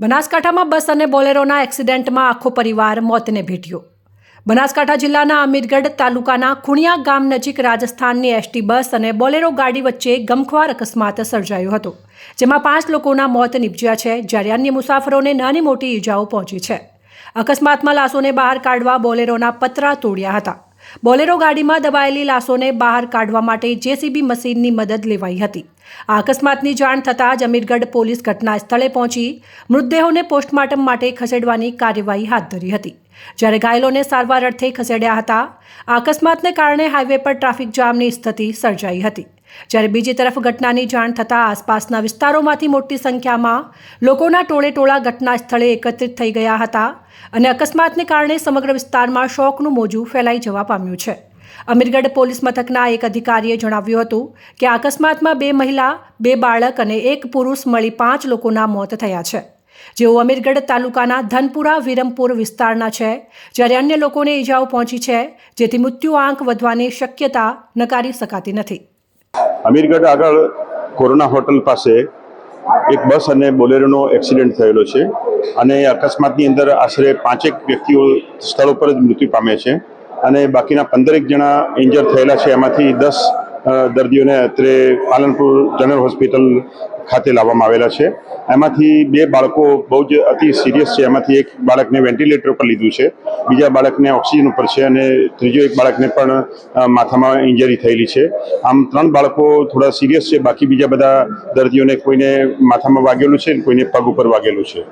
બનાસકાંઠામાં બસ અને બોલેરોના એક્સિડન્ટમાં આખો પરિવાર મોતને ભેટ્યો. બનાસકાંઠા જિલ્લાના અમીરગઢ તાલુકાના ખુણિયા ગામ નજીક રાજસ્થાનની એસટી બસ અને બોલેરો ગાડી વચ્ચે ગમખ્વાર અકસ્માત સર્જાયો હતો, જેમાં પાંચ લોકોના મોત નીપજ્યા છે, જ્યારે અન્ય મુસાફરોને નાની મોટી ઈજાઓ પહોંચી છે. અકસ્માતમાં લાશોને બહાર કાઢવા બોલેરોના પતરા તોડ્યા હતા. બોલેરો ગાડીમાં દબાયેલી લાશોને બહાર કાઢવા માટે જેસીબી મશીનની મદદ લેવાઈ હતી. આ અકસ્માતની જાણ થતાં જ અમીરગઢ પોલીસ ઘટના સ્થળે પહોંચી મૃતદેહોને પોસ્ટમોર્ટમ માટે ખસેડવાની કાર્યવાહી હાથ ધરી હતી. જ્યારે ઘાયલોને સારવાર અર્થે ખસેડ્યા હતા. અકસ્માતને કારણે હાઈવે પર ટ્રાફિક જામની સ્થિતિ સર્જાઈ હતી. જ્યારે બીજી તરફ ઘટનાની જાણ થતાં આસપાસના વિસ્તારોમાંથી મોટી સંખ્યામાં લોકોના ટોળે ટોળા ઘટના સ્થળે એકત્રિત થઈ ગયા હતા અને અકસ્માતને કારણે સમગ્ર વિસ્તારમાં શોકનું મોજું ફેલાઈ જવા પામ્યું છે. અમીરગઢ પોલીસ મથકના એક અધિકારીએ જણાવ્યું હતું કે અકસ્માતમાં બે મહિલા, બે બાળક અને એક પુરુષ મળી પાંચ લોકોના મોત થયા છે. જેઓ અમીરગઢ તાલુકાના ધનપુરા, વિરમપુર વિસ્તારના છે, જ્યારે અન્ય લોકોને ઈજાઓ પહોંચી છે, જેથી મૃત્યુ આંક વધવાની શક્યતા નકારી શકાતી નથી. અમીરગઢ આગળ કોરોના હોટલ પાસે એક બસ અને બોલેરોનો એક્સિડન્ટ થયેલો છે અને અકસ્માતની અંદર આશરે પાંચેક વ્યક્તિઓ સ્થળ ઉપર જ મૃત્યુ પામે છે અને બાકીના પંદરેક જણા ઇન્જર થયેલા છે. એમાંથી દસ દર્દીઓને અત્રે પાલનપુર જનરલ હોસ્પિટલ ખાતે લાવવામાં આવેલા છે. એમાંથી બે બાળકો બહુ જ અતિ સિરિયસ છે. એમાંથી એક બાળકને વેન્ટિલેટર પર લીધું છે. બીજા બાળકને ઓક્સિજન ઉપર છે અને ત્રીજો એક બાળકને પણ માથામાં ઇન્જરી થયેલી છે. આમ ત્રણ બાળકો થોડા સિરિયસ છે. બાકી બીજા બધા દર્દીઓને કોઈને માથામાં વાગેલું છે કોઈને પગ ઉપર વાગેલું છે.